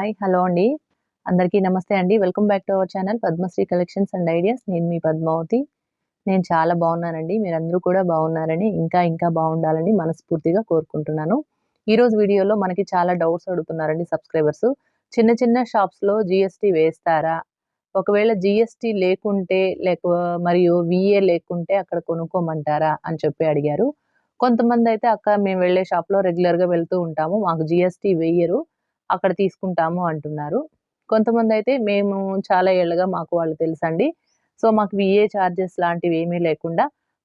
Hi hello అండి. అందరికీ నమస్తే అండి. Welcome back to our channel Padmashri collections and ideas. నేను మీ పద్మావతి. నేను చాలా బాగున్నానండి. మీరందరూ కూడా బాగున్నారని ఇంకా ఇంకా బాగుండాలని మనస్ఫూర్తిగా కోరుకుంటున్నాను. ఈరోజు వీడియోలో మనకి చాలా డౌట్స్ అడుగుతున్నారండి సబ్స్క్రైబర్స్. చిన్న చిన్న షాప్స్లో జిఎస్టీ వేస్తారా? ఒకవేళ జిఎస్టీ లేకుంటే లేక మరియు విఏ లేకుంటే అక్కడ కొనుక్కోమంటారా అని చెప్పి అడిగారు. కొంతమంది అయితే అక్క మేము వెళ్ళే షాప్లో రెగ్యులర్గా వెళ్తూ ఉంటాము. మాకు జిఎస్టీ వేయరు. అక్కడ తీసుకుంటాము అంటున్నారు. కొంతమంది అయితే మేము చాలా ఏళ్ళగా మాకు వాళ్ళు తెలుసండి. సో మాకు విఏ ఛార్జెస్ లాంటివి ఏమీ లేకుండా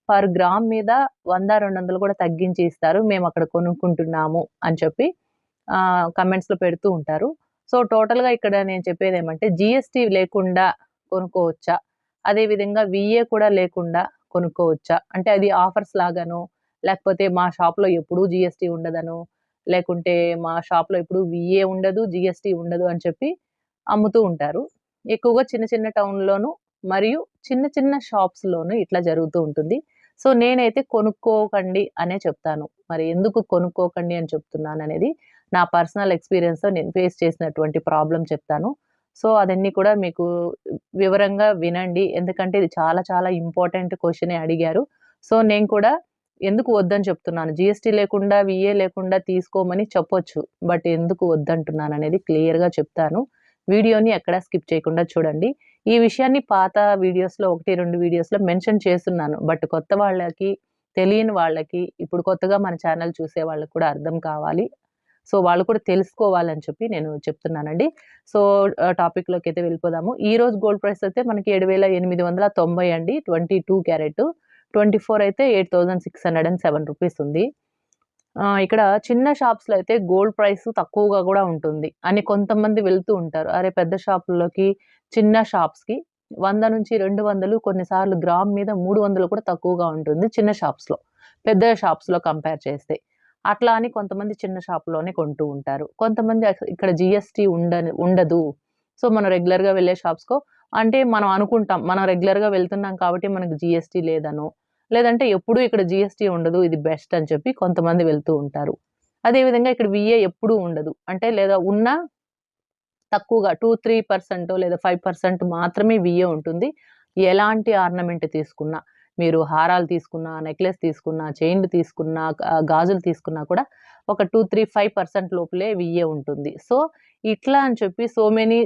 పర్ గ్రామ్ మీద వంద రెండు వందలు కూడా తగ్గించి ఇస్తారు మేము అక్కడ కొనుక్కుంటున్నాము అని చెప్పి కమెంట్స్లో పెడుతూ ఉంటారు. సో టోటల్గా ఇక్కడ నేను చెప్పేది ఏమంటే జిఎస్టీ లేకుండా కొనుక్కోవచ్చా? అదేవిధంగా విఏ కూడా లేకుండా కొనుక్కోవచ్చా? అంటే అది ఆఫర్స్ లాగానో లేకపోతే మా షాప్లో ఎప్పుడూ జిఎస్టీ ఉండదను లేకుంటే మా షాప్లో ఇప్పుడు విఏ ఉండదు జిఎస్టీ ఉండదు అని చెప్పి అమ్ముతూ ఉంటారు. ఎక్కువగా చిన్న చిన్న టౌన్లోను మరియు చిన్న చిన్న షాప్స్లోను ఇట్లా జరుగుతూ ఉంటుంది. సో నేనైతే కొనుక్కోకండి అనే చెప్తాను. మరి ఎందుకు కొనుక్కోకండి అని చెప్తున్నాను అనేది నా పర్సనల్ ఎక్స్పీరియన్స్తో నేను ఫేస్ చేసినటువంటి ప్రాబ్లం చెప్తాను. సో అదన్నీ కూడా మీకు వివరంగా వినండి. ఎందుకంటే ఇది చాలా చాలా ఇంపార్టెంట్ క్వశ్చనే అడిగారు. సో నేను కూడా ఎందుకు వద్దని చెప్తున్నాను. జిఎస్టీ లేకుండా విఏ లేకుండా తీసుకోమని చెప్పొచ్చు. బట్ ఎందుకు వద్దంటున్నాను అనేది క్లియర్గా చెప్తాను. వీడియోని ఎక్కడ స్కిప్ చేయకుండా చూడండి. ఈ విషయాన్ని పాత వీడియోస్లో ఒకటి రెండు వీడియోస్లో మెన్షన్ చేస్తున్నాను. బట్ కొత్త వాళ్ళకి తెలియని వాళ్ళకి ఇప్పుడు కొత్తగా మన ఛానల్ చూసే వాళ్ళకి కూడా అర్థం కావాలి. సో వాళ్ళు కూడా తెలుసుకోవాలని చెప్పి నేను చెప్తున్నానండి. సో టాపిక్లోకి అయితే వెళ్ళిపోదాము. ఈ రోజు గోల్డ్ ప్రైస్ అయితే మనకి ఏడు వేల ఎనిమిది వందల తొంభై అండి. Twenty two carat twenty four అయితే eight thousand six hundred and seven rupees ఉంది. ఇక్కడ చిన్న షాప్స్లో అయితే గోల్డ్ ప్రైస్ తక్కువగా కూడా ఉంటుంది. అని కొంతమంది వెళ్తూ ఉంటారు. అరే పెద్ద షాపుల్లోకి చిన్న షాప్స్కి వంద నుంచి రెండు వందలు కొన్నిసార్లు గ్రామ్ మీద మూడు వందలు కూడా తక్కువగా ఉంటుంది చిన్న షాప్స్లో. పెద్ద షాప్స్లో కంపేర్ చేస్తే. అట్లా అని కొంతమంది చిన్న షాప్లోనే కొంటూ ఉంటారు. కొంతమంది ఇక్కడ జిఎస్టీ ఉండ ఉండదు. సో మనం రెగ్యులర్గా వెళ్ళే షాప్స్కో అంటే మనం అనుకుంటాం మనం రెగ్యులర్గా వెళ్తున్నాం కాబట్టి మనకు జిఎస్టీ లేదనో లేదంటే ఎప్పుడూ ఇక్కడ జిఎస్టీ ఉండదు ఇది బెస్ట్ అని చెప్పి కొంతమంది వెళ్తూ ఉంటారు. అదేవిధంగా ఇక్కడ విఏ ఎప్పుడూ ఉండదు. అంటే లేదా ఉన్న తక్కువగా టూ త్రీ పర్సెంట్ లేదా ఫైవ్ పర్సెంట్ మాత్రమే విఏ ఉంటుంది. ఎలాంటి ఆర్నమెంట్ తీసుకున్నా మీరు హారాలు తీసుకున్నా నెక్లెస్ తీసుకున్నా చైన్లు తీసుకున్నా గాజులు తీసుకున్నా కూడా ఒక టూ త్రీ ఫైవ్ పర్సెంట్ లోపలే విఏ ఉంటుంది. సో ఇట్లా అని చెప్పి సో మెనీ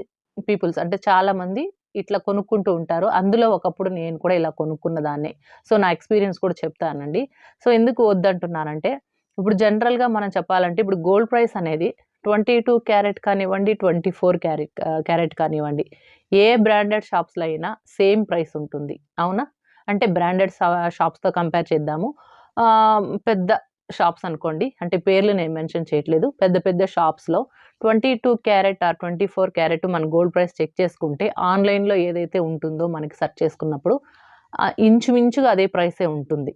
పీపుల్స్ అంటే చాలామంది ఇట్లా కొనుక్కుంటూ ఉంటారు. అందులో ఒకప్పుడు నేను కూడా ఇలా కొనుక్కున్న దాన్నే సో నా ఎక్స్పీరియన్స్ కూడా చెప్తానండి. సో ఎందుకు వద్దంటున్నానంటే ఇప్పుడు జనరల్గా మనం చెప్పాలంటే ఇప్పుడు గోల్డ్ ప్రైస్ అనేది ట్వంటీ టూ క్యారెట్ కానివ్వండి ట్వంటీ ఫోర్ క్యారెట్ క్యారెట్ కానివ్వండి ఏ బ్రాండెడ్ షాప్స్లో అయినా సేమ్ ప్రైస్ ఉంటుంది. అవునా? అంటే బ్రాండెడ్ షాప్స్తో కంపేర్ చేద్దాము. పెద్ద షాప్స్ అనుకోండి. అంటే పేర్లు నేను మెన్షన్ చేయట్లేదు. పెద్ద పెద్ద షాప్స్లో twenty two carat or twenty four carat మన గోల్డ్ ప్రైస్ చెక్ చేసుకుంటే ఆన్లైన్లో ఏదైతే ఉంటుందో మనకి సెర్చ్ చేసుకున్నప్పుడు ఇంచుమించుగా అదే ప్రైసే ఉంటుంది.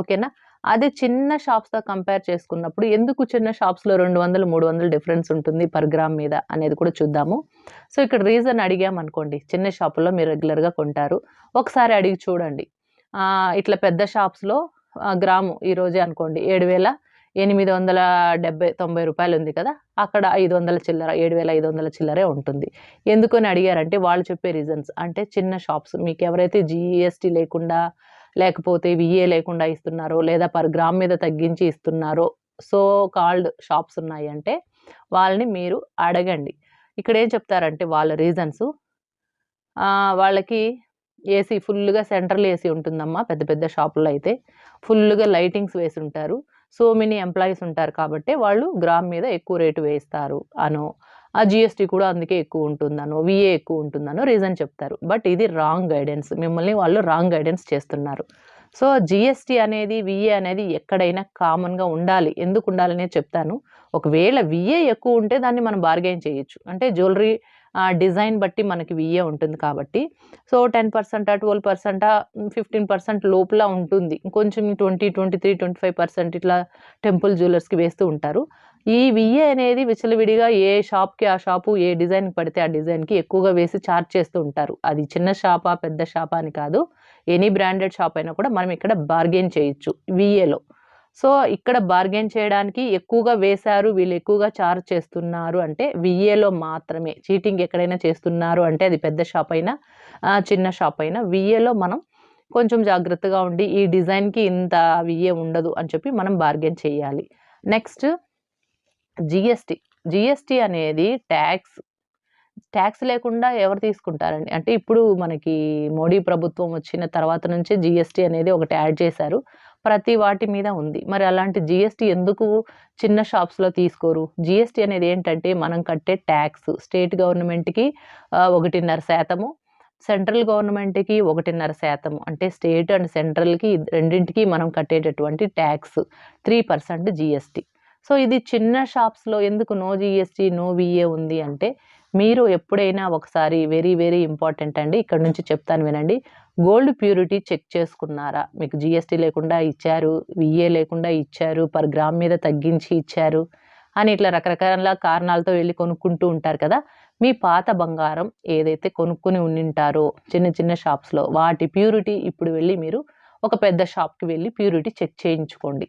ఓకేనా అదే చిన్న షాప్స్తో కంపేర్ చేసుకున్నప్పుడు ఎందుకు చిన్న షాప్స్లో రెండు వందలు మూడు వందలు డిఫరెన్స్ ఉంటుంది పర్ గ్రామ్ మీద అనేది కూడా చూద్దాము. సో ఇక్కడ రీజన్ అడిగామనుకోండి చిన్న షాపుల్లో మీరు రెగ్యులర్గా కొంటారు. ఒకసారి అడిగి చూడండి. ఇట్లా పెద్ద షాప్స్లో గ్రాము ఈరోజే అనుకోండి. ఏడు వేల ఎనిమిది వందల డెబ్బై తొంభై రూపాయలు ఉంది కదా. అక్కడ ఐదు వందల చిల్లర ఏడు వేల ఐదు వందల చిల్లరే ఉంటుంది. ఎందుకని అడిగారంటే వాళ్ళు చెప్పే రీజన్స్ అంటే చిన్న షాప్స్ మీకు ఎవరైతే జిఎస్టీ లేకుండా లేకపోతే విఏ లేకుండా ఇస్తున్నారో లేదా పర్ గ్రామ్ మీద తగ్గించి ఇస్తున్నారో సో కాల్డ్ షాప్స్ ఉన్నాయి అంటే వాళ్ళని మీరు అడగండి. ఇక్కడ ఏం చెప్తారంటే వాళ్ళ రీజన్స్ వాళ్ళకి ఏసీ ఫుల్గా సెంట్రల్ ఏసీ ఉంటుందమ్మా పెద్ద పెద్ద షాపుల్లో అయితే. ఫుల్గా లైటింగ్స్ వేసి ఉంటారు. సో మెనీ ఎంప్లాయీస్ ఉంటారు కాబట్టి వాళ్ళు గ్రామ్ మీద ఎక్కువ రేటు వేస్తారు అనో. ఆ జిఎస్టీ కూడా అందుకే ఎక్కువ ఉంటుందనో విఏ ఎక్కువ ఉంటుందనో రీజన్ చెప్తారు. బట్ ఇది రాంగ్ గైడెన్స్. మిమ్మల్ని వాళ్ళు రాంగ్ గైడెన్స్ చేస్తున్నారు. సో జిఎస్టీ అనేది విఏ అనేది ఎక్కడైనా కామన్గా ఉండాలి. ఎందుకు ఉండాలనే చెప్తాను. ఒకవేళ విఏ ఎక్కువ ఉంటే దాన్ని మనం బార్గెయిన్ చేయొచ్చు. అంటే జ్యువెలరీ డిజైన్ బట్టి మనకి విఏ ఉంటుంది కాబట్టి. సో టెన్ పర్సెంటా ట్వెల్వ్ పర్సెంటా ఫిఫ్టీన్ పర్సెంట్ లోపల ఉంటుంది. కొంచెం twenty twenty three twenty five percent ఇట్లా టెంపుల్ జ్యువెలర్స్కి వేస్తూ ఉంటారు. ఈ విఏ అనేది విచలవిడిగా ఏ షాప్కి ఆ షాపు ఏ డిజైన్ పడితే ఆ డిజైన్కి ఎక్కువగా వేసి ఛార్జ్ చేస్తూ ఉంటారు. అది చిన్న షాపా పెద్ద షాపా అని కాదు. ఎనీ బ్రాండెడ్ షాప్ అయినా కూడా మనం ఇక్కడ బార్గెన్ చేయొచ్చు. విఏలో సో ఇక్కడ బార్గెన్ చేయడానికి ఎక్కువగా వేశారు వీళ్ళు ఎక్కువగా చార్జ్ చేస్తున్నారు అంటే విఏలో మాత్రమే. చీటింగ్ ఎక్కడైనా చేస్తున్నారు అంటే అది పెద్ద షాప్ అయినా చిన్న షాప్ అయినా విఏలో మనం కొంచెం జాగ్రత్తగా ఉండి ఈ డిజైన్కి ఇంత విఏ ఉండదు అని చెప్పి మనం బార్గెన్ చేయాలి. నెక్స్ట్ జిఎస్టి జిఎస్టి అనేది ట్యాక్స్ ట్యాక్స్ లేకుండా ఎవరు తీసుకుంటారండి? అంటే ఇప్పుడు మనకి మోడీ ప్రభుత్వం వచ్చిన తర్వాత నుంచే జిఎస్టీ అనేది ఒకటి యాడ్ చేశారు. ప్రతి వాటి మీద ఉంది. మరి అలాంటి జిఎస్టీ ఎందుకు చిన్న షాప్స్లో తీసుకోరు? జిఎస్టీ అనేది ఏంటంటే మనం కట్టే ట్యాక్స్ స్టేట్ గవర్నమెంట్కి ఒకటిన్నర శాతము సెంట్రల్ గవర్నమెంట్కి ఒకటిన్నర శాతం అంటే స్టేట్ అండ్ సెంట్రల్కి రెండింటికి మనం కట్టేటటువంటి tax three percent GST so ఇది చిన్న షాప్స్లో ఎందుకు నో జిఎస్టీ నో విఏ ఉంది అంటే మీరు ఎప్పుడైనా ఒకసారి వెరీ వెరీ ఇంపార్టెంట్ అండి ఇక్కడ నుంచి చెప్తాను వినండి. గోల్డ్ ప్యూరిటీ చెక్ చేసుకున్నారా? మీకు జిఎస్టీ లేకుండా ఇచ్చారు విఏ లేకుండా ఇచ్చారు పర్ గ్రామ్ మీద తగ్గించి ఇచ్చారు అని ఇట్లా రకరకాల కారణాలతో వెళ్ళి కొనుక్కుంటూ ఉంటారు కదా? మీ పాత బంగారం ఏదైతే కొనుక్కొని ఉండింటారో చిన్న చిన్న షాప్స్లో వాటి ప్యూరిటీ ఇప్పుడు వెళ్ళి మీరు ఒక పెద్ద షాప్కి వెళ్ళి ప్యూరిటీ చెక్ చేయించుకోండి.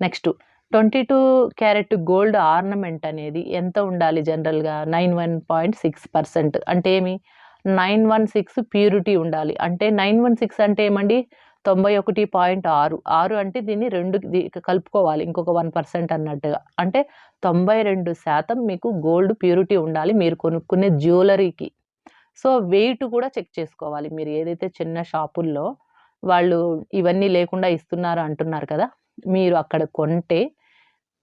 Next twenty two carat gold ornament అనేది ఎంత ఉండాలి జనరల్గా? Nine one point six percent అంటే ఏమి? నైన్ వన్ సిక్స్ ప్యూరిటీ ఉండాలి. అంటే నైన్ వన్ సిక్స్ అంటే ఏమండి? తొంభై ఒకటి పాయింట్ ఆరు. ఆరు అంటే దీన్ని రెండు కలుపుకోవాలి. ఇంకొక వన్ పర్సెంట్ అన్నట్టుగా. అంటే తొంభై రెండు శాతం మీకు గోల్డ్ ప్యూరిటీ ఉండాలి మీరు కొనుక్కునే జ్యువెలరీకి. సో వెయిట్ కూడా చెక్ చేసుకోవాలి. మీరు ఏదైతే చిన్న షాపుల్లో వాళ్ళు ఇవన్నీ లేకుండా ఇస్తున్నారు అంటున్నారు కదా? మీరు అక్కడ కొంటే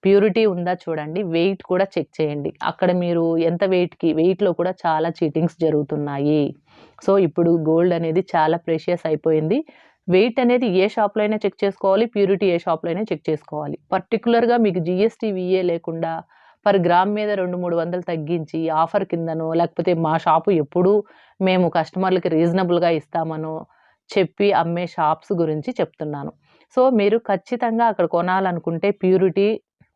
ప్యూరిటీ ఉందా చూడండి వెయిట్ కూడా చెక్ చేయండి. అక్కడ మీరు ఎంత వెయిట్కి వెయిట్లో కూడా చాలా చీటింగ్స్ జరుగుతున్నాయి. సో ఇప్పుడు గోల్డ్ అనేది చాలా ప్రెషియస్ అయిపోయింది. వెయిట్ అనేది ఏ షాప్లో అయినా చెక్ చేసుకోవాలి ప్యూరిటీ ఏ షాప్లో అయినా చెక్ చేసుకోవాలి. పర్టికులర్గా మీకు జిఎస్టీ విఏ లేకుండా పర్ గ్రామ్ మీద రెండు మూడు వందలు తగ్గించి ఆఫర్ కిందనో లేకపోతే మా షాపు ఎప్పుడూ మేము కస్టమర్లకి రీజనబుల్గా ఇస్తామనో చెప్పి అమ్మే షాప్స్ గురించి చెప్తున్నాను. సో మీరు ఖచ్చితంగా అక్కడ కొనాలనుకుంటే ప్యూరిటీ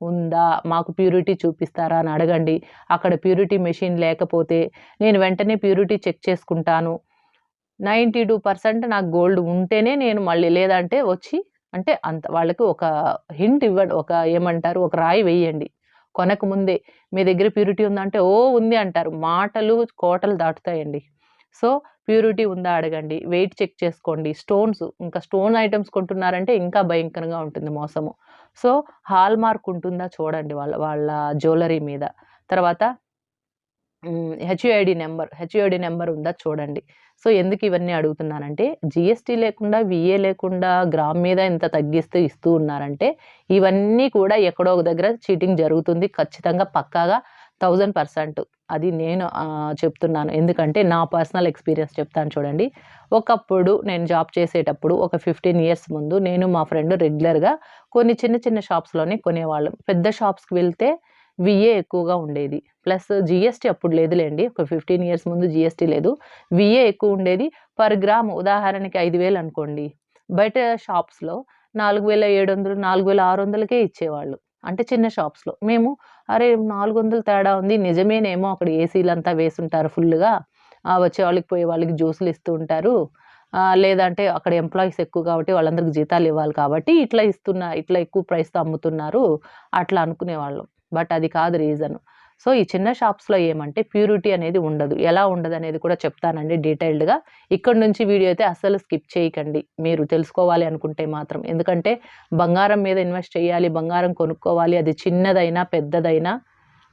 ఉందా? మాకు ప్యూరిటీ చూపిస్తారా అని అడగండి. అక్కడ ప్యూరిటీ మెషిన్ లేకపోతే నేను వెంటనే ప్యూరిటీ చెక్ చేసుకుంటాను. నైంటీ టూ పర్సెంట్ నాకు గోల్డ్ ఉంటేనే నేను మళ్ళీ లేదంటే వచ్చి అంటే అంత వాళ్ళకి ఒక హింట్ ఇవ్వండి ఒక ఏమంటారు ఒక రాయి వేయండి. కొనక ముందే మీ దగ్గర ప్యూరిటీ ఉందంటే ఓ ఉంది అంటారు. మాటలు కోటలు దాటుతాయండి. సో ప్యూరిటీ ఉందా అడగండి. వెయిట్ చెక్ చేసుకోండి. స్టోన్స్ ఇంకా స్టోన్ ఐటమ్స్ కొంటున్నారంటే ఇంకా భయంకరంగా ఉంటుంది మోసము. సో హాల్ మార్క్ ఉంటుందా చూడండి వాళ్ళ వాళ్ళ జ్యువెలరీ మీద. తర్వాత హెచ్యుఐడి నెంబర్ హెచ్యుఐడి నెంబర్ ఉందా చూడండి. సో ఎందుకు ఇవన్నీ అడుగుతున్నానంటే జిఎస్టీ లేకుండా విఏ లేకుండా గ్రామ్ మీద ఇంత తగ్గిస్తూ ఇస్తూ ఉన్నారంటే ఇవన్నీ కూడా ఎక్కడో ఒక దగ్గర చీటింగ్ జరుగుతుంది. ఖచ్చితంగా పక్కాగా థౌజండ్ పర్సెంట్. అది నేను చెప్తున్నాను. ఎందుకంటే నా పర్సనల్ ఎక్స్పీరియన్స్ చెప్తాను చూడండి. ఒకప్పుడు నేను జాబ్ చేసేటప్పుడు ఒక ఫిఫ్టీన్ ఇయర్స్ ముందు నేను మా ఫ్రెండ్ రెగ్యులర్గా కొన్ని చిన్న చిన్న షాప్స్లోనే కొనేవాళ్ళం. పెద్ద షాప్స్కి వెళ్తే విఏ ఎక్కువగా ఉండేది. ప్లస్ జిఎస్టీ అప్పుడు లేదులేండి. ఒక ఫిఫ్టీన్ ఇయర్స్ ముందు జిఎస్టీ లేదు. విఏ ఎక్కువ ఉండేది పర్ గ్రామ్ ఉదాహరణకి ఐదు వేలు అనుకోండి. బయట షాప్స్లో నాలుగు వేల ఏడు వందలు నాలుగు వేల ఆరు వందలకే ఇచ్చేవాళ్ళు. అంటే చిన్న షాప్స్లో. మేము అరే నాలుగు వందలు తేడా ఉంది. నిజమేనేమో అక్కడ ఏసీలు అంతా వేసుంటారు ఫుల్గా వచ్చే వాళ్ళకి పోయే వాళ్ళకి జ్యూసులు ఇస్తూ ఉంటారు. లేదంటే అక్కడ ఎంప్లాయీస్ ఎక్కువ కాబట్టి వాళ్ళందరికి జీతాలు ఇవ్వాలి కాబట్టి ఇట్లా ఇస్తున్నారు ఇట్లా ఎక్కువ ప్రైస్తో అమ్ముతున్నారు. అట్లా అనుకునేవాళ్ళం. బట్ అది కాదు రీజన్. సో ఈ చిన్న షాప్స్లో ఏమంటే ప్యూరిటీ అనేది ఉండదు. ఎలా ఉండదు అనేది కూడా చెప్తానండి డీటెయిల్డ్గా. ఇక్కడ నుంచి వీడియో అయితే అస్సలు స్కిప్ చేయకండి. మీరు తెలుసుకోవాలి అనుకుంటే మాత్రం. ఎందుకంటే బంగారం మీద ఇన్వెస్ట్ చేయాలి బంగారం కొనుక్కోవాలి అది చిన్నదైనా పెద్దదైనా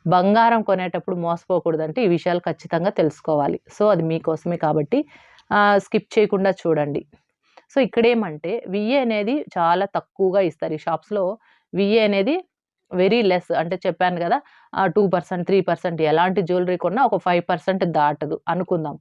బంగారం కొనేటప్పుడు మోసపోకూడదంటే ఈ విషయాలు ఖచ్చితంగా తెలుసుకోవాలి. సో అది మీకోసమే కాబట్టి స్కిప్ చేయకుండా చూడండి. సో ఇక్కడేమంటే విఏ అనేది చాలా తక్కువగా ఇస్తారు ఈ షాప్స్లో. విఏ అనేది వెరీ లెస్ అంటే చెప్పాను కదా టూ పర్సెంట్ త్రీ పర్సెంట్ ఎలాంటి జ్యువెలరీ కొన్నా ఒక ఫైవ్ పర్సెంట్ దాటదు అనుకుందాం.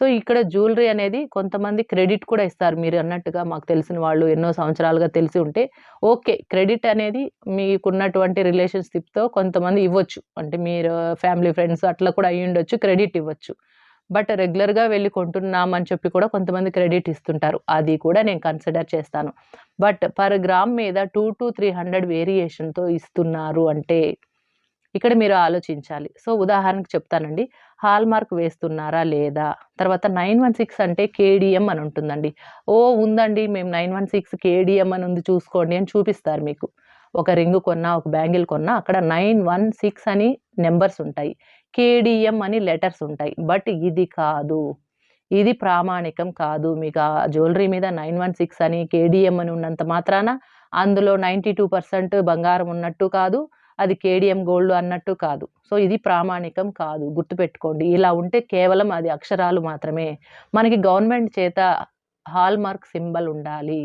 సో ఇక్కడ జ్యువెలరీ అనేది కొంతమంది క్రెడిట్ కూడా ఇస్తారు. మీరు అన్నట్టుగా మాకు తెలిసిన వాళ్ళు ఎన్నో సంవత్సరాలుగా తెలిసి ఉంటే ఓకే క్రెడిట్ అనేది మీకున్నటువంటి రిలేషన్షిప్తో కొంతమంది ఇవ్వచ్చు. అంటే మీరు ఫ్యామిలీ ఫ్రెండ్స్ అట్లా కూడా అయ్యి ఉండొచ్చు క్రెడిట్ ఇవ్వచ్చు. బట్ రెగ్యులర్గా వెళ్ళి కొంటున్నామని చెప్పి కూడా కొంతమంది క్రెడిట్ ఇస్తుంటారు. అది కూడా నేను కన్సిడర్ చేస్తాను. బట్ పర్ గ్రామ్ మీద టూ టు త్రీ హండ్రెడ్ వేరియేషన్తో ఇస్తున్నారు అంటే ఇక్కడ మీరు ఆలోచించాలి. సో ఉదాహరణకు చెప్తానండి. హాల్ మార్క్ వేస్తున్నారా లేదా? తర్వాత నైన్ వన్ సిక్స్ అంటే కేడిఎం అని ఉంటుందండి. ఓ ఉందండి. మేము నైన్ వన్ సిక్స్ కేడిఎం అని ఉంది చూసుకోండి అని చూపిస్తారు మీకు. ఒక రింగ్ కొన్నా ఒక బ్యాంగిల్ కొన్నా అక్కడ నైన్ వన్ సిక్స్ అని నెంబర్స్ ఉంటాయి. కేడిఎం అని లెటర్స్ ఉంటాయి. బట్ ఇది కాదు. ఇది ప్రామాణికం కాదు. మీకు ఆ జ్యువెలరీ మీద నైన్ వన్ సిక్స్ అని కేడిఎం అని ఉన్నంత మాత్రాన అందులో నైంటీ టూ పర్సెంట్ బంగారం ఉన్నట్టు కాదు. అది కేడిఎం గోల్డ్ అన్నట్టు కాదు. సో ఇది ప్రామాణికం కాదు. గుర్తుపెట్టుకోండి. ఇలా ఉంటే కేవలం అది అక్షరాలు మాత్రమే. మనకి గవర్నమెంట్ చేత హాల్ మార్క్ సింబల్ ఉండాలి.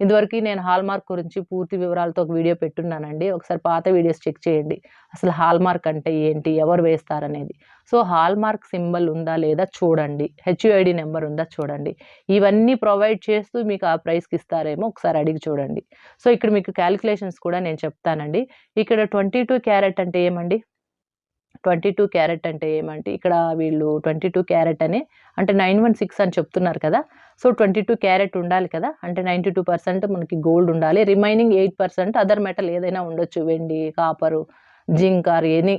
ఇదివరకు నేను హాల్మార్క్ గురించి పూర్తి వివరాలతో ఒక వీడియో పెట్టున్నానండి. ఒకసారి పాత వీడియోస్ చెక్ చేయండి. అసలు హాల్మార్క్ అంటే ఏంటి? ఎవరు వేస్తారనేది. సో హాల్మార్క్ సింబల్ ఉందా లేదా చూడండి. హెచ్యుఐడి నెంబర్ ఉందా చూడండి. ఇవన్నీ ప్రొవైడ్ చేస్తూ మీకు ఆ ప్రైస్కి ఇస్తారేమో ఒకసారి అడిగి చూడండి. సో ఇక్కడ మీకు క్యాలిక్యులేషన్స్ కూడా నేను చెప్తానండి. ఇక్కడ ట్వంటీ టూ క్యారెట్ అంటే ఏమండి? ట్వంటీ టూ క్యారెట్ అంటే ఏమంటే ఇక్కడ వీళ్ళు ట్వంటీ టూ క్యారెట్ అని అంటే నైన్ వన్ సిక్స్ అని చెప్తున్నారు కదా. సో ట్వంటీ టూ క్యారెట్ ఉండాలి కదా. అంటే నైంటీ టూ పర్సెంట్ మనకి గోల్డ్ ఉండాలి. Remaining eight percent other metal ఏదైనా ఉండొచ్చు. వెండి copper zinc or any.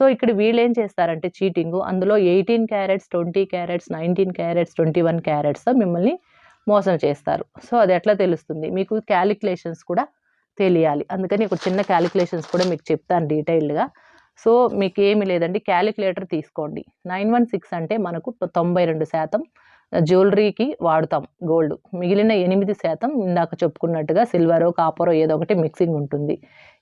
So ఇక్కడ వీళ్ళు ఏం చేస్తారంటే చీటింగ్. అందులో eighteen carats twenty carats nineteen carats twenty one carats మిమ్మల్ని మోసం చేస్తారు. సో అది ఎట్లా తెలుస్తుంది? మీకు క్యాలిక్యులేషన్స్ కూడా తెలియాలి. అందుకని ఒక చిన్న క్యాలిక్యులేషన్స్ కూడా మీకు చెప్తాను డీటెయిల్డ్గా. సో మీకు ఏమి లేదండి. క్యాలిక్యులేటర్ తీసుకోండి. నైన్ వన్ సిక్స్ అంటే మనకు తొంభై రెండు శాతం జ్యువెలరీకి వాడుతాం గోల్డ్. మిగిలిన ఎనిమిది శాతం ఇందాక చెప్పుకున్నట్టుగా సిల్వరో కాపరో ఏదో ఒకటి మిక్సింగ్ ఉంటుంది.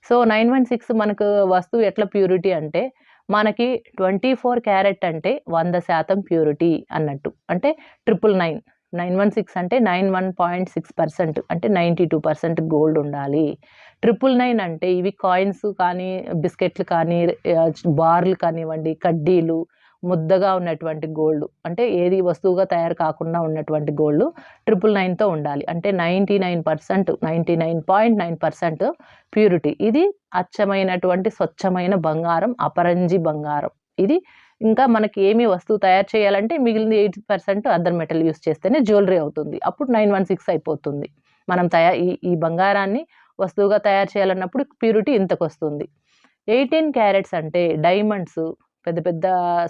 సో నైన్ వన్ సిక్స్ మనకు వస్తువు ఎట్లా ప్యూరిటీ అంటే మనకి ట్వంటీ ఫోర్ క్యారెట్ అంటే వంద శాతం ప్యూరిటీ అన్నట్టు. అంటే triple nine. Nine one six అంటే nine one point six percent. అంటే నైంటీ టూ పర్సెంట్ గోల్డ్ ఉండాలి. ట్రిపుల్ నైన్ అంటే ఇవి కాయిన్స్ కానీ బిస్కెట్లు కానీ బార్లు కానివ్వండి కడ్డీలు ముద్దగా ఉన్నటువంటి గోల్డ్. అంటే ఏది వస్తువుగా తయారు కాకుండా ఉన్నటువంటి గోల్డ్ ట్రిపుల్ నైన్తో ఉండాలి. అంటే ninety nine percent ninety nine point nine percent purity. ఇది అచ్చమైనటువంటి స్వచ్ఛమైన బంగారం అపరంజి బంగారం. ఇది ఇంకా మనకి ఏమి వస్తువు తయారు చేయాలంటే మిగిలిన eight percent other metal use చేస్తేనే జ్యువెలరీ అవుతుంది. అప్పుడు నైన్ వన్ సిక్స్ అయిపోతుంది. మనం తయారు ఈ ఈ బంగారాన్ని వస్తువుగా తయారు చేయాలన్నప్పుడు ప్యూరిటీ ఇంతకు వస్తుంది ఎయిటీన్ క్యారెట్స్ అంటే డైమండ్స్ పెద్ద పెద్ద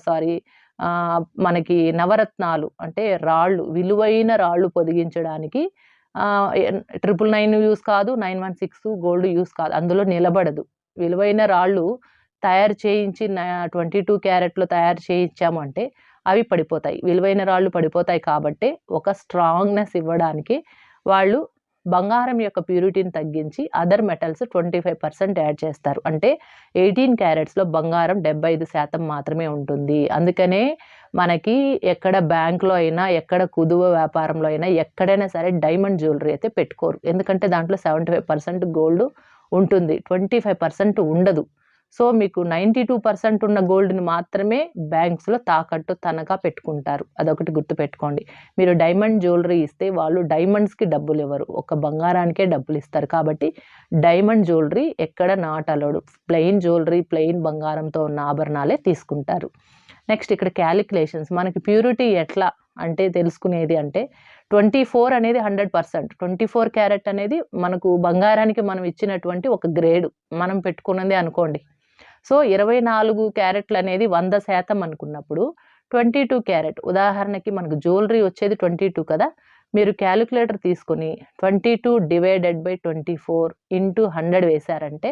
సారీ మనకి నవరత్నాలు అంటే రాళ్ళు విలువైన రాళ్ళు పొదిగించడానికి ట్రిపుల్ నైన్ యూస్ కాదు nine one six gold use కాదు అందులో నిలబడదు. విలువైన రాళ్ళు తయారు చేయించి ట్వంటీ టూ క్యారెట్లో తయారు చేయించామంటే అవి పడిపోతాయి. విలువైన రాళ్ళు పడిపోతాయి కాబట్టి ఒక స్ట్రాంగ్నెస్ ఇవ్వడానికి వాళ్ళు బంగారం యొక్క ప్యూరిటీని తగ్గించి other metals twenty five percent add చేస్తారు. అంటే ఎయిటీన్ క్యారెట్స్లో బంగారం డెబ్బై ఐదు శాతం మాత్రమే ఉంటుంది. అందుకనే మనకి ఎక్కడ బ్యాంక్లో అయినా ఎక్కడ కుదువ వ్యాపారంలో అయినా ఎక్కడైనా సరే డైమండ్ జ్యువెలరీ అయితే పెట్టుకోరు. ఎందుకంటే దాంట్లో సెవెంటీ ఫైవ్ పర్సెంట్ గోల్డ్ ఉంటుంది. ట్వంటీ ఫైవ్ పర్సెంట్ ఉండదు. సో మీకు నైంటీ టూ పర్సెంట్ ఉన్న గోల్డ్ని మాత్రమే బ్యాంక్స్లో తాకట్టు తనఖా పెట్టుకుంటారు. అదొకటి గుర్తుపెట్టుకోండి. మీరు డైమండ్ జ్యువెలరీ ఇస్తే వాళ్ళు డైమండ్స్కి డబ్బులు ఇవ్వరు. ఒక బంగారానికే డబ్బులు ఇస్తారు. కాబట్టి డైమండ్ జ్యువెలరీ ఎక్కడ not allowed. Plain jewellery plain బంగారంతో ఉన్న ఆభరణాలే తీసుకుంటారు. నెక్స్ట్ ఇక్కడ క్యాలిక్యులేషన్స్. మనకి ప్యూరిటీ ఎట్లా అంటే తెలుసుకునేది అంటే ట్వంటీ ఫోర్ అనేది hundred percent. Twenty four carat అనేది మనకు బంగారానికి మనం ఇచ్చినటువంటి ఒక గ్రేడ్. మనం పెట్టుకున్నది అనుకోండి. సో ఇరవై నాలుగు క్యారెట్లు అనేది వంద శాతం అనుకున్నప్పుడు ట్వంటీ టూ క్యారెట్. ఉదాహరణకి మనకు జ్యువెలరీ వచ్చేది ట్వంటీ టూ కదా? మీరు క్యాలిక్యులేటర్ తీసుకొని twenty two divided by twenty four into hundred వేశారంటే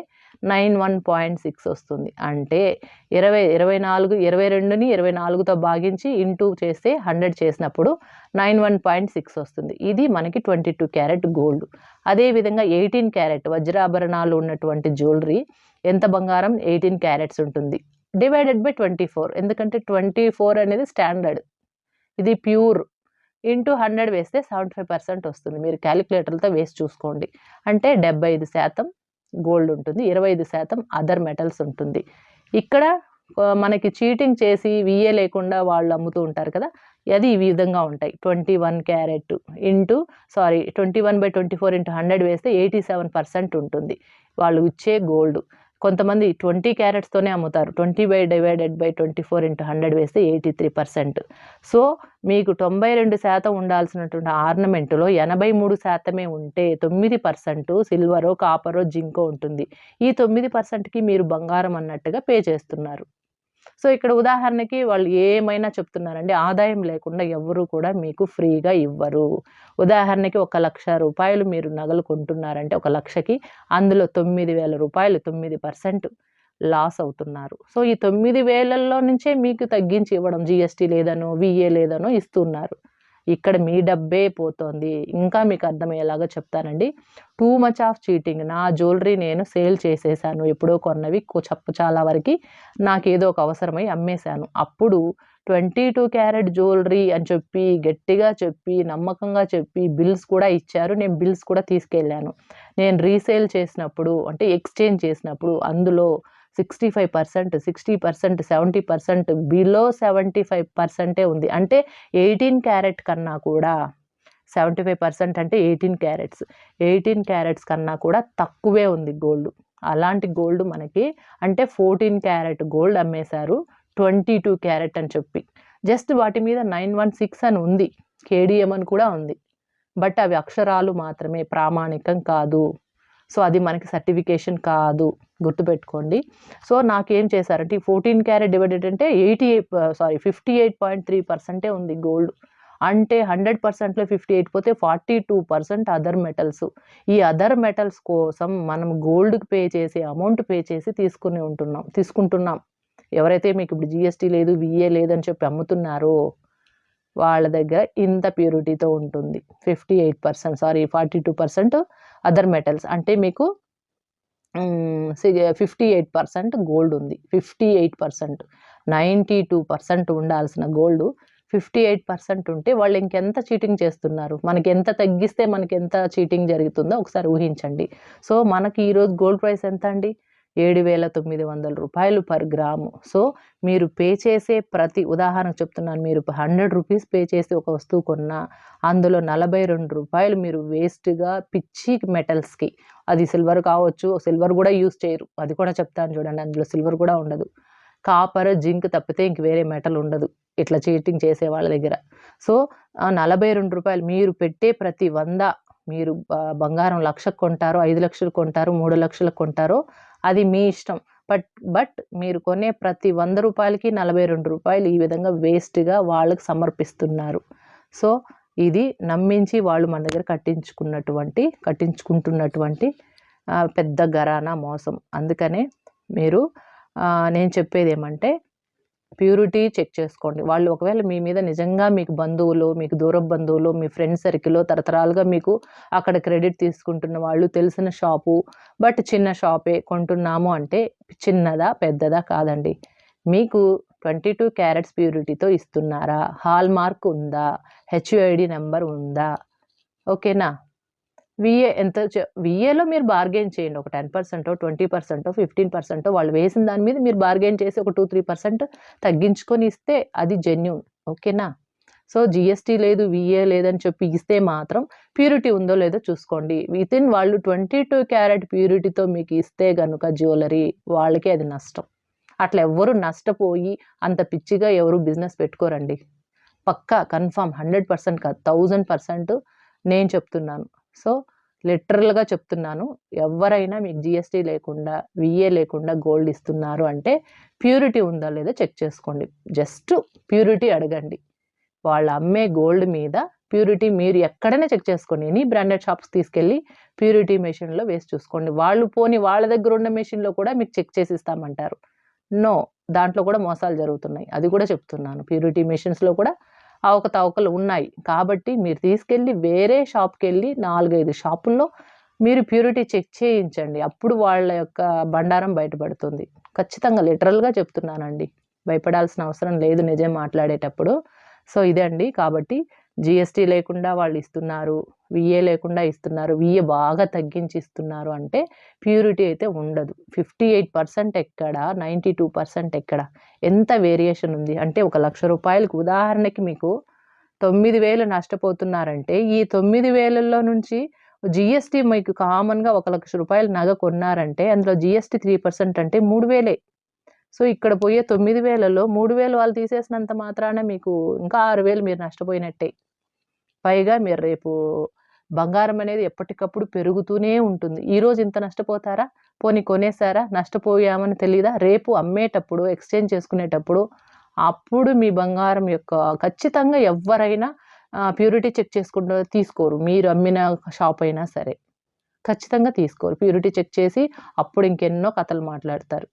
nine one point six వస్తుంది. అంటే ఇరవై ఇరవై నాలుగు ఇరవై రెండుని ఇరవై నాలుగుతో భాగించి ఇంటూ చేస్తే హండ్రెడ్ చేసినప్పుడు నైన్ వన్ పాయింట్ సిక్స్ వస్తుంది. ఇది మనకి ట్వంటీ టూ క్యారెట్ గోల్డ్. అదేవిధంగా ఎయిటీన్ క్యారెట్ వజ్రాభరణాలు ఉన్నటువంటి జ్యువెలరీ ఎంత బంగారం? ఎయిటీన్ క్యారెట్స్ ఉంటుంది. Divided by twenty four. ఎందుకంటే ట్వంటీ ఫోర్ అనేది స్టాండర్డ్. ఇది ప్యూర్. ఇంటూ హండ్రెడ్ వేస్తే సెవెంటీ ఫైవ్ పర్సెంట్ వస్తుంది. మీరు క్యాలిక్యులేటర్లతో వేసి చూసుకోండి. అంటే డెబ్బై ఐదు శాతం గోల్డ్ ఉంటుంది. ఇరవై ఐదు శాతం అదర్ మెటల్స్ ఉంటుంది. ఇక్కడ మనకి చీటింగ్ చేసి విఏ లేకుండా వాళ్ళు అమ్ముతూ ఉంటారు కదా అది ఈ విధంగా ఉంటాయి. Twenty one carat into sorry twenty one by twenty four into hundred వేస్తే ఎయిటీ సెవెన్ పర్సెంట్ ఉంటుంది. వాళ్ళు ఇచ్చే గోల్డ్. కొంతమంది ట్వంటీ క్యారెట్స్తోనే అమ్ముతారు. Twenty by divided by twenty four into hundred వేస్తే ఎయిటీ త్రీ పర్సెంట్. సో మీకు తొంభై రెండు శాతం ఉండాల్సినటువంటి ఆర్నమెంట్లో ఎనభై మూడు శాతమే ఉంటే తొమ్మిది పర్సెంట్ సిల్వరో కాపరో జింకో ఉంటుంది. ఈ తొమ్మిది పర్సెంట్కి మీరు బంగారం అన్నట్టుగా పే చేస్తున్నారు. సో ఇక్కడ ఉదాహరణకి వాళ్ళు ఏమైనా చెప్తున్నారండి ఆదాయం లేకుండా ఎవరు కూడా మీకు ఫ్రీగా ఇవ్వరు. ఉదాహరణకి ఒక లక్ష రూపాయలు మీరు నగలు కొంటున్నారంటే ఒక లక్షకి అందులో తొమ్మిది వేల రూపాయలు తొమ్మిది పర్సెంట్ లాస్ అవుతున్నారు. సో ఈ తొమ్మిది వేలల్లో నుంచే మీకు తగ్గించి ఇవ్వడం జిఎస్టీ లేదనో విఏ లేదనో ఇస్తున్నారు. ఇక్కడ మీ డబ్బే పోతోంది. ఇంకా మీకు అర్థమయ్యేలాగా చెప్తానండి. టూ మచ్ ఆఫ్ చీటింగ్ నా జ్యువెలరీ నేను సేల్ చేసేసాను. ఎప్పుడో కొన్నవి కొ- చెప్ప చాలా వరకు నాకు ఏదో ఒక అవసరమై అమ్మేశాను. అప్పుడు ట్వంటీ టూ క్యారెట్ జ్యువెలరీ అని చెప్పి గట్టిగా చెప్పి నమ్మకంగా చెప్పి బిల్స్ కూడా ఇచ్చారు. నేను బిల్స్ కూడా తీసుకెళ్ళాను. నేను రీసేల్ చేసినప్పుడు అంటే ఎక్స్చేంజ్ చేసినప్పుడు అందులో sixty five percent sixty percent seventy percent below seventy five పర్సెంటే ఉంది. అంటే ఎయిటీన్ క్యారెట్ కన్నా కూడా సెవెంటీ ఫైవ్ పర్సెంట్ అంటే ఎయిటీన్ క్యారెట్స్. ఎయిటీన్ క్యారెట్స్ కన్నా కూడా తక్కువే ఉంది గోల్డ్. అలాంటి గోల్డ్ మనకి అంటే ఫోర్టీన్ క్యారెట్ గోల్డ్ అమ్మేశారు. ట్వంటీ టూ క్యారెట్ అని చెప్పి. జస్ట్ వాటి మీద నైన్ వన్ సిక్స్ అని ఉంది. కేడిఎం అని కూడా ఉంది. బట్ అవి అక్షరాలు మాత్రమే ప్రామాణికం కాదు. సో అది మనకి సర్టిఫికేషన్ కాదు గుర్తుపెట్టుకోండి. సో నాకేం చేశారంటే ఈ ఫోర్టీన్ క్యారెట్ డివైడెడ్ అంటే eighty sorry fifty eight point three పర్సెంటే ఉంది గోల్డ్ అంటే హండ్రెడ్ పర్సెంట్లో ఫిఫ్టీ ఎయిట్ పోతే forty two percent other metals ఈ అదర్ మెటల్స్ కోసం మనం గోల్డ్కి పే చేసి అమౌంట్ పే చేసి తీసుకుని ఉంటున్నాం తీసుకుంటున్నాం. ఎవరైతే మీకు ఇప్పుడు జిఎస్టీ లేదు విఏ లేదని చెప్పి అమ్ముతున్నారో వాళ్ళ దగ్గర ఇంత ప్యూరిటీతో ఉంటుంది. Fifty eight percent sorry forty two percent other metals. అంటే మీకు ఫిఫ్టీ ఎయిట్ పర్సెంట్ గోల్డ్ ఉంది. Fifty eight percent ninety two percent ఉండాల్సిన గోల్డ్. ఫిఫ్టీ ఎయిట్ పర్సెంట్ ఉంటే వాళ్ళు ఇంకెంత చీటింగ్ చేస్తున్నారు? మనకి ఎంత తగ్గిస్తే మనకి ఎంత చీటింగ్ జరుగుతుందో ఒకసారి ఊహించండి. సో మనకి ఈరోజు గోల్డ్ ప్రైస్ ఎంత అండి ఏడు వేల తొమ్మిది వందల రూపాయలు పర్ గ్రాము. సో మీరు పే చేసే ప్రతి ఉదాహరణకు చెప్తున్నాను మీరు హండ్రెడ్ రూపీస్ పే చేసి ఒక వస్తువు కొన్నా అందులో నలభై రెండు రూపాయలు మీరు వేస్ట్గా పిచ్చి మెటల్స్కి. అది సిల్వర్ కావచ్చు సిల్వర్ కూడా యూస్ చేయరు. అది కూడా చెప్తాను చూడండి అందులో సిల్వర్ కూడా ఉండదు. కాపర్ జింక్ తప్పితే ఇంక వేరే మెటల్ ఉండదు ఇట్లా చీటింగ్ చేసే వాళ్ళ దగ్గర. సో నలభై రెండు రూపాయలు మీరు పెట్టే ప్రతి వంద మీరు బంగారం లక్షకు కొంటారో ఐదు లక్షలు కొంటారో మూడు లక్షలకు కొంటారో అది మీ ఇష్టం. బట్ బట్ మీరు కొనే ప్రతి వంద రూపాయలకి నలభై రెండు రూపాయలు ఈ విధంగా వేస్ట్గా వాళ్ళకి సమర్పిస్తున్నారు. సో ఇది నమ్మించి వాళ్ళు మన దగ్గర కట్టించుకున్నటువంటి కట్టించుకుంటున్నటువంటి పెద్ద గరానా మోసం. అందుకనే మీరు నేను చెప్పేది ఏమంటే ప్యూరిటీ చెక్ చేసుకోండి. వాళ్ళు ఒకవేళ మీ మీద నిజంగా మీకు బంధువులు మీకు దూర బంధువులు మీ ఫ్రెండ్ సర్కిల్లో తరతరాలుగా మీకు అక్కడ క్రెడిట్ తీసుకుంటున్న వాళ్ళు తెలిసిన షాపు బట్ చిన్న షాపే కొంటున్నాము అంటే చిన్నదా పెద్దదా కాదండి. మీకు ట్వంటీ టూ క్యారెట్స్ ప్యూరిటీతో ఇస్తున్నారా? హాల్ మార్క్ ఉందా? హెచ్యుఐడి నెంబర్ ఉందా? ఓకేనా? విఏ ఎంత విఏలో మీరు బార్గెన్ చేయండి. ఒక టెన్ పర్సెంటో ట్వంటీ పర్సెంటో ఫిఫ్టీన్ పర్సెంటో వాళ్ళు వేసిన దాని మీద మీరు బార్గెన్ చేసి ఒక టూ త్రీ పర్సెంట్ తగ్గించుకొని ఇస్తే అది జెన్యున్ ఓకేనా సో జిఎస్టీ లేదు విఏ లేదని చెప్పి ఇస్తే మాత్రం ప్యూరిటీ ఉందో లేదో చూసుకోండి. వితిన్ వాళ్ళు ట్వంటీ టూ క్యారెట్ ప్యూరిటీతో మీకు ఇస్తే గనుక జ్యువెలరీ వాళ్ళకే అది నష్టం. అట్లా ఎవ్వరు నష్టపోయి అంత పిచ్చిగా ఎవరు బిజినెస్ పెట్టుకోరండి. పక్కా కన్ఫామ్ హండ్రెడ్ పర్సెంట్ కాదు థౌజండ్ పర్సెంట్ నేను చెప్తున్నాను. సో లిటరల్గా చెప్తున్నాను. ఎవరైనా మీకు జిఎస్టీ లేకుండా విఏ లేకుండా గోల్డ్ ఇస్తున్నారు అంటే ప్యూరిటీ ఉందా లేదా చెక్ చేసుకోండి. జస్ట్ ప్యూరిటీ అడగండి. వాళ్ళు అమ్మే గోల్డ్ మీద ప్యూరిటీ మీరు ఎక్కడైనా చెక్ చేసుకోండి. ఎనీ బ్రాండెడ్ షాప్స్ తీసుకెళ్ళి ప్యూరిటీ మెషిన్లో వేసి చూసుకోండి. వాళ్ళు పోని వాళ్ళ దగ్గర ఉన్న మెషిన్లో కూడా మీకు చెక్ చేసి ఇస్తామంటారు. నో దాంట్లో కూడా మోసాలు జరుగుతున్నాయి. అది కూడా చెప్తున్నాను. ప్యూరిటీ మెషిన్స్లో కూడా అవకతవకలు ఉన్నాయి కాబట్టి మీరు తీసుకెళ్ళి వేరే షాప్కి వెళ్ళి నాలుగైదు షాపుల్లో మీరు ప్యూరిటీ చెక్ చేయించండి. అప్పుడు వాళ్ళ యొక్క బండారం బయటపడుతుంది. ఖచ్చితంగా లిటరల్గా చెప్తున్నానండి. భయపడాల్సిన అవసరం లేదు నిజం మాట్లాడేటప్పుడు. సో ఇదే అండి కాబట్టి జిఎస్టీ లేకుండా వాళ్ళు ఇస్తున్నారు విఏ లేకుండా ఇస్తున్నారు విఏ బాగా తగ్గించి ఇస్తున్నారు అంటే ప్యూరిటీ అయితే ఉండదు. ఫిఫ్టీ ఎయిట్ పర్సెంట్ ఎక్కడ నైంటీ టూ పర్సెంట్ ఎక్కడ? ఎంత వేరియేషన్ ఉంది? అంటే ఒక లక్ష రూపాయలకు ఉదాహరణకి మీకు తొమ్మిది వేలు నష్టపోతున్నారంటే ఈ తొమ్మిది వేలల్లో నుంచి జిఎస్టీ మీకు కామన్గా ఒక లక్ష రూపాయలు నగ కొన్నారంటే అందులో జిఎస్టీ త్రీ పర్సెంట్ అంటే మూడు వేలే. సో ఇక్కడ పోయే తొమ్మిది వేలలో మూడు వేలు వాళ్ళు తీసేసినంత మాత్రాన మీకు ఇంకా ఆరు వేలు మీరు నష్టపోయినట్టే. పైగా మీరు రేపు బంగారం అనేది ఎప్పటికప్పుడు పెరుగుతూనే ఉంటుంది. ఈరోజు ఇంత నష్టపోతారా? పోనీ కొనేసారా నష్టపోయామని తెలియదా రేపు అమ్మేటప్పుడు ఎక్స్చేంజ్ చేసుకునేటప్పుడు అప్పుడు మీ బంగారం యొక్క ఖచ్చితంగా ఎవరైనా ప్యూరిటీ చెక్ చేసుకుంటూ తీసుకోరు. మీరు అమ్మిన షాప్ అయినా సరే. ఖచ్చితంగా తీసుకోరు. ప్యూరిటీ చెక్ చేసి అప్పుడు ఇంకెన్నో కథలు మాట్లాడతారు.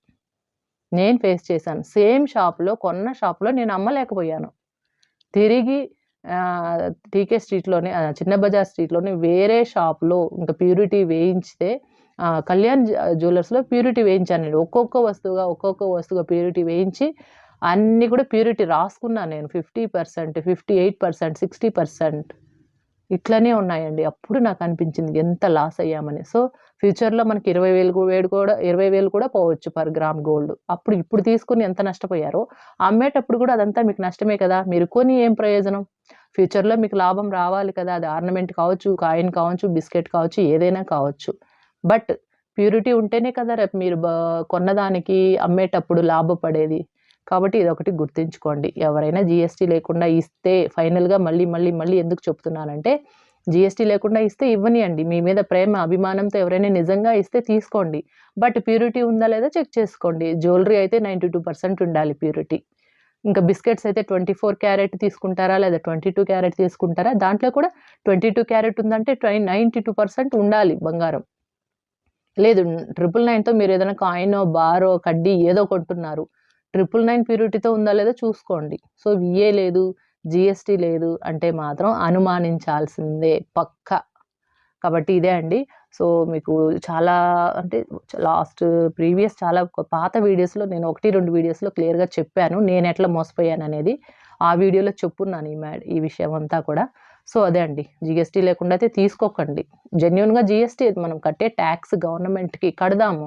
నేను ఫేస్ చేశాను. సేమ్ షాప్లో కొన్న షాప్లో నేను అమ్మలేకపోయాను. తిరిగి టీకే స్ట్రీట్లోనే చిన్న బజార్ స్ట్రీట్లోనే వేరే షాప్లో ఇంకా ప్యూరిటీ వేయించితే కళ్యాణ్ జ్యువెలర్స్లో ప్యూరిటీ వేయించాను ఒక్కొక్క వస్తువుగా ఒక్కొక్క వస్తువుగా ప్యూరిటీ వేయించి అన్నీ కూడా ప్యూరిటీ రాసుకున్నాను నేను. Fifty percent fifty eight percent sixty percent ఇట్లనే ఉన్నాయండి. అప్పుడు నాకు అనిపించింది ఎంత లాస్ అయ్యామని. సో ఫ్యూచర్లో మనకి ఇరవై వేలు వేడు కూడా ఇరవై వేలు కూడా పోవచ్చు పర్ గ్రామ్ గోల్డ్. అప్పుడు ఇప్పుడు తీసుకుని ఎంత నష్టపోయారో అమ్మేటప్పుడు కూడా అదంతా మీకు నష్టమే కదా! మీరు కొని ఏం ప్రయోజనం? ఫ్యూచర్లో మీకు లాభం రావాలి కదా! అది ఆర్నమెంట్ కావచ్చు కాయిన్ కావచ్చు బిస్కెట్ కావచ్చు ఏదైనా కావచ్చు. బట్ ప్యూరిటీ ఉంటేనే కదా రేపు మీరు కొన్నదానికి అమ్మేటప్పుడు లాభపడేది. కాబట్టి ఇది ఒకటి గుర్తుంచుకోండి. ఎవరైనా జిఎస్టీ లేకుండా ఇస్తే ఫైనల్గా మళ్ళీ మళ్ళీ మళ్ళీ ఎందుకు చెప్తున్నానంటే జిఎస్టీ లేకుండా ఇస్తే ఇవ్వనియండి. మీ మీద ప్రేమ అభిమానంతో ఎవరైనా నిజంగా ఇస్తే తీసుకోండి. బట్ ప్యూరిటీ ఉందా లేదా చెక్ చేసుకోండి. జ్యువెలరీ అయితే నైంటీ టూ పర్సెంట్ ఉండాలి ప్యూరిటీ. ఇంకా బిస్కెట్స్ అయితే ట్వంటీ ఫోర్ క్యారెట్ తీసుకుంటారా లేదా ట్వంటీ టూ క్యారెట్ తీసుకుంటారా? దాంట్లో కూడా ట్వంటీ టూ క్యారెట్ ఉందంటే ట్వై నైంటీ టూ పర్సెంట్ ఉండాలి బంగారం. లేదు ట్రిపుల్ నైన్తో మీరు ఏదైనా కాయినో బారో కడ్డీ ఏదో కొంటున్నారు. ట్రిపుల్ నైన్ ప్యూరిటీతో ఉందా లేదో చూసుకోండి. సో విఏ లేదు. జిఎస్టీ లేదు అంటే మాత్రం అనుమానించాల్సిందే పక్క. కాబట్టి ఇదే అండి. సో మీకు చాలా అంటే లాస్ట్ ప్రీవియస్ చాలా పాత వీడియోస్లో నేను ఒకటి రెండు వీడియోస్లో క్లియర్గా చెప్పాను. నేను ఎట్లా మోసపోయాను అనేది. ఆ వీడియోలో చెప్పున్నాను ఈ మ్యాడ్ ఈ విషయం అంతా కూడా. సో అదే అండి. జిఎస్టీ లేకుండా అయితే తీసుకోకండి. జెన్యున్గా జిఎస్టీ మనం కట్టే ట్యాక్స్ గవర్నమెంట్కి కడదాము.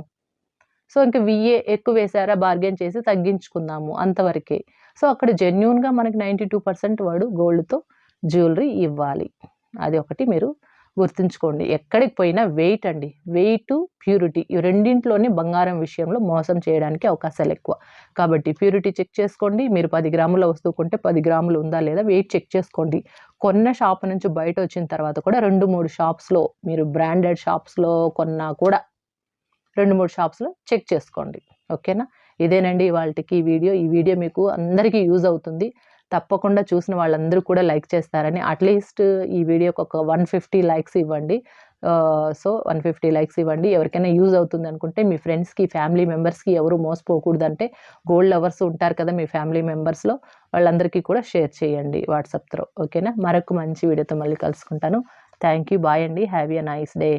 సో ఇంకా విఏ ఎక్కువ వేసారా? బార్గెన్ చేసి తగ్గించుకుందాము అంతవరకే. సో అక్కడ జెన్యున్గా మనకి నైంటీ టూ పర్సెంట్ వాడు గోల్డ్తో జ్యువెలరీ ఇవ్వాలి. అది ఒకటి మీరు గుర్తుంచుకోండి. ఎక్కడికి పోయినా వెయిట్ అండి. వెయిట్ ప్యూరిటీ ఈ రెండింటిలోనే బంగారం విషయంలో మోసం చేయడానికి అవకాశాలు ఎక్కువ. కాబట్టి ప్యూరిటీ చెక్ చేసుకోండి. మీరు పది గ్రాముల వస్తువు కొంటే పది గ్రాములు ఉందా లేదా వెయిట్ చెక్ చేసుకోండి. కొన్న షాప్ నుంచి బయట వచ్చిన తర్వాత కూడా రెండు మూడు షాప్స్లో మీరు బ్రాండెడ్ షాప్స్లో కొన్నా కూడా రెండు మూడు షాప్స్లో చెక్ చేసుకోండి. ఓకేనా? ఇదేనండి వాళ్ళకి వీడియో. ఈ వీడియో మీకు అందరికీ యూజ్ అవుతుంది. తప్పకుండా చూసిన వాళ్ళందరూ కూడా లైక్ చేస్తారని. అట్లీస్ట్ ఈ వీడియోకి ఒక వన్ ఫిఫ్టీ లైక్స్ ఇవ్వండి. సో వన్ ఫిఫ్టీ లైక్స్ ఇవ్వండి. ఎవరికైనా యూజ్ అవుతుంది అనుకుంటే మీ ఫ్రెండ్స్కి ఫ్యామిలీ మెంబర్స్కి ఎవరు మోసపోకూడదంటే గోల్డ్ లవర్స్ ఉంటారు కదా మీ ఫ్యామిలీ మెంబర్స్లో వాళ్ళందరికీ కూడా షేర్ చేయండి వాట్సాప్ త్రో. ఓకేనా? మరొక మంచి వీడియోతో మళ్ళీ కలుసుకుంటాను. Thank you. బాయ్ అండి. Have a nice day.